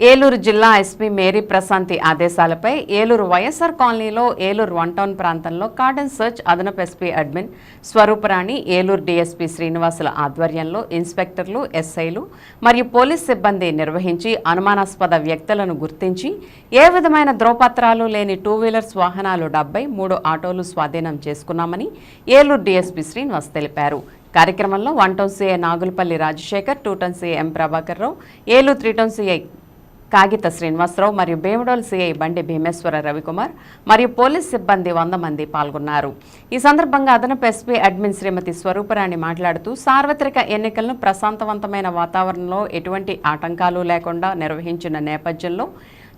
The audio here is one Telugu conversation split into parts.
ఏలూరు జిల్లా ఎస్పీ మేరీ ప్రశాంతి ఆదేశాలపై ఏలూరు వైఎస్ఆర్ కాలనీలో ఏలూరు వన్ టౌన్ ప్రాంతంలో కార్డన్ సర్చ్ అదనపు SP admin Swaruparani Eluru DSP శ్రీనివాసుల ఆధ్వర్యంలో ఇన్స్పెక్టర్లు ఎస్ఐలు మరియు పోలీస్ సిబ్బంది నిర్వహించి అనుమానాస్పద వ్యక్తులను గుర్తించి ఏ విధమైన ద్రోపత్రాలు లేని టూ వీలర్స్ వాహనాలు డెబ్బై మూడు ఆటోలు స్వాధీనం చేసుకున్నామని ఏలూరు డీఎస్పీ శ్రీనివాస్ తెలిపారు. కార్యక్రమంలో one town CI Nagulapalli Rajasekhar two town CI M Prabhakar Rao Eluru three town CI Kagitha Srinivasarao మరియు భీమడోల్ సిఐ బండి భీమేశ్వర రవికుమార్ మరియు పోలీస్ సిబ్బంది వంద మంది పాల్గొన్నారు. ఈ సందర్భంగా అదనపు ఎస్పీ అడ్మిన్ శ్రీమతి స్వరూపరాణి మాట్లాడుతూ సార్వత్రిక ఎన్నికలను ప్రశాంతవంతమైన వాతావరణంలో ఎటువంటి ఆటంకాలు లేకుండా నిర్వహించిన నేపథ్యంలో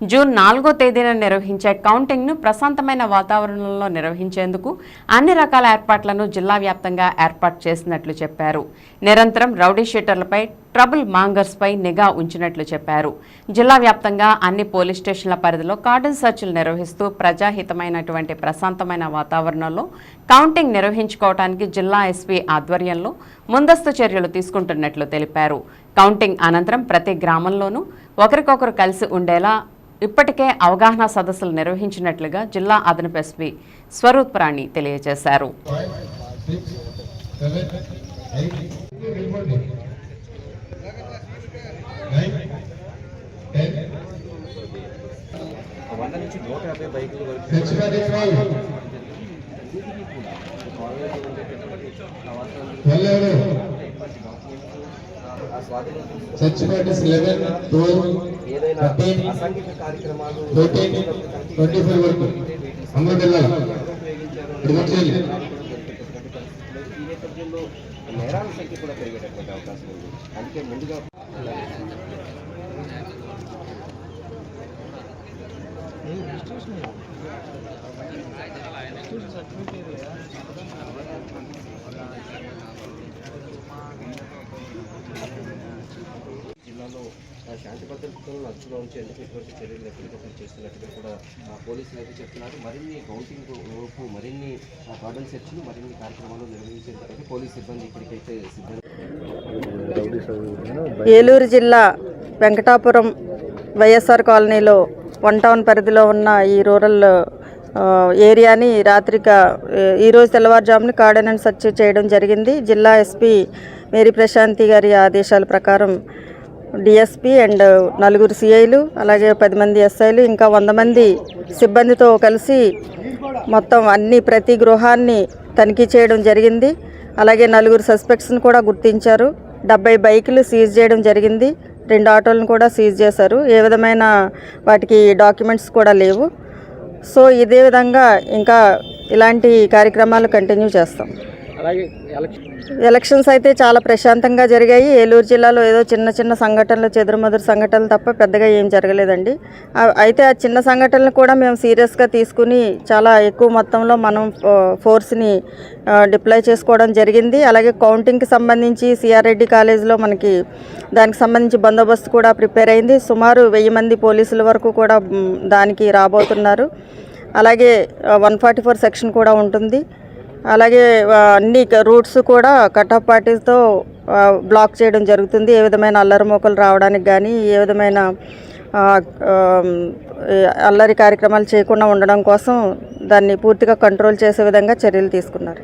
జూన్ నాలుగో తేదీన నిర్వహించే కౌంటింగ్ను ప్రశాంతమైన వాతావరణంలో నిర్వహించేందుకు అన్ని రకాల ఏర్పాట్లను జిల్లా వ్యాప్తంగా ఏర్పాటు చేసినట్లు చెప్పారు. నిరంతరం రౌడీ షీటర్లపై ట్రబుల్ మాంగర్స్పై నిఘా ఉంచినట్లు చెప్పారు జిల్లా వ్యాప్తంగా అన్ని పోలీస్ స్టేషన్ల పరిధిలో కార్డన్ సర్చ్లు నిర్వహిస్తూ ప్రజాహితమైనటువంటి ప్రశాంతమైన వాతావరణంలో కౌంటింగ్ నిర్వహించుకోవడానికి జిల్లా ఎస్పీ ఆధ్వర్యంలో ముందస్తు చర్యలు తీసుకుంటున్నట్లు తెలిపారు కౌంటింగ్ అనంతరం ప్రతి గ్రామంలోనూ ఒకరికొకరు కలిసి ఉండేలా ఇప్పటికే అవగాహన సదస్సులు నిర్వహించినట్లుగా జిల్లా అదనపు ఎస్పీ స్వరూప్ రాణి తెలియజేశారు నుంచి నూట యాభై బైకుల వరకు ఏదైనా thirteen, అసాంఘిక కార్యక్రమాలు fourteen, twenty five వరకు. అందరూ వెళ్ళాలి. ఇది వచ్చేయాలి ఈ నేపథ్యంలో నేరాల సంఖ్య కూడా పెరిగేటటువంటి అవకాశం ఉంది. అందుకే ముందుగా జిల్లాలో శాంతి భద్రతలను అదుపులో ఉంచేందుకు ఇటువంటి చర్యలు ఎప్పటికప్పుడు చేస్తున్నట్టుగా కూడా ఆ, పోలీసులు అయితే చెప్తున్నారు. మరిన్ని కౌంటింగ్ వరకు మరిన్ని కార్డన్ సెర్చ్లు మరిన్ని కార్యక్రమాలు నిర్వహించేందుకు పోలీస్ సిబ్బంది ఇప్పటికైతే సిబ్బంది ఏలూరు జిల్లా వెంకటాపురం వైఎస్ఆర్ కాలనీలో వన్ టౌన్ పరిధిలో ఉన్న ఈ రూరల్ ఏరియాని రాత్రిక ఈరోజు తెల్లవారుజామున కార్డనెన్స్ సెర్చ్ చేయడం జరిగింది. జిల్లా ఎస్పీ మేరీ ప్రశాంతి గారి ఆదేశాల ప్రకారం డిఎస్పి అండ్ నలుగురు సిఐలు అలాగే పది మంది ఎస్ఐలు ఇంకా వంద మంది సిబ్బందితో కలిసి మొత్తం అన్ని ప్రతి గృహాన్ని తనిఖీ చేయడం జరిగింది. అలాగే నలుగురు సస్పెక్ట్స్ని కూడా గుర్తించారు. డెబ్బై బైకులు సీజ్ చేయడం జరిగింది. రెండు ఆటోలను కూడా సీజ్ చేశారు. ఏ విధమైన వాటికి డాక్యుమెంట్స్ కూడా లేవు. సో ఇదే విధంగా ఇంకా ఇలాంటి కార్యక్రమాలు కంటిన్యూ చేస్తాం. ఎలక్షన్స్ అయితే చాలా ప్రశాంతంగా జరిగాయి. ఏలూరు జిల్లాలో ఏదో చిన్న చిన్న సంఘటనలు చెదురుమదురు సంఘటనలు తప్ప పెద్దగా ఏం జరగలేదండి. అయితే ఆ చిన్న సంఘటనలు కూడా మేము సీరియస్గా తీసుకుని చాలా ఎక్కువ మొత్తంలో మనం ఫోర్స్ని డిప్లాయ్ చేసుకోవడం జరిగింది. అలాగే కౌంటింగ్కి సంబంధించి సిఆర్ రెడ్డి కాలేజీలో మనకి దానికి సంబంధించి బందోబస్తు కూడా ప్రిపేర్ అయింది. సుమారు వెయ్యి మంది పోలీసుల వరకు కూడా దానికి రాబోతున్నారు. అలాగే వన్ ఫార్టీ ఫోర్ సెక్షన్ కూడా ఉంటుంది. అలాగే అన్ని రూట్స్ కూడా కట్ పార్టీస్తో బ్లాక్ చేయడం జరుగుతుంది. ఏ విధమైన అల్లరి మోకలు రావడానికి కానీ ఏ విధమైన అల్లరి కార్యక్రమాలు చేయకుండా ఉండడం కోసం దాన్ని పూర్తిగా కంట్రోల్ చేసే విధంగా చర్యలు తీసుకున్నారు.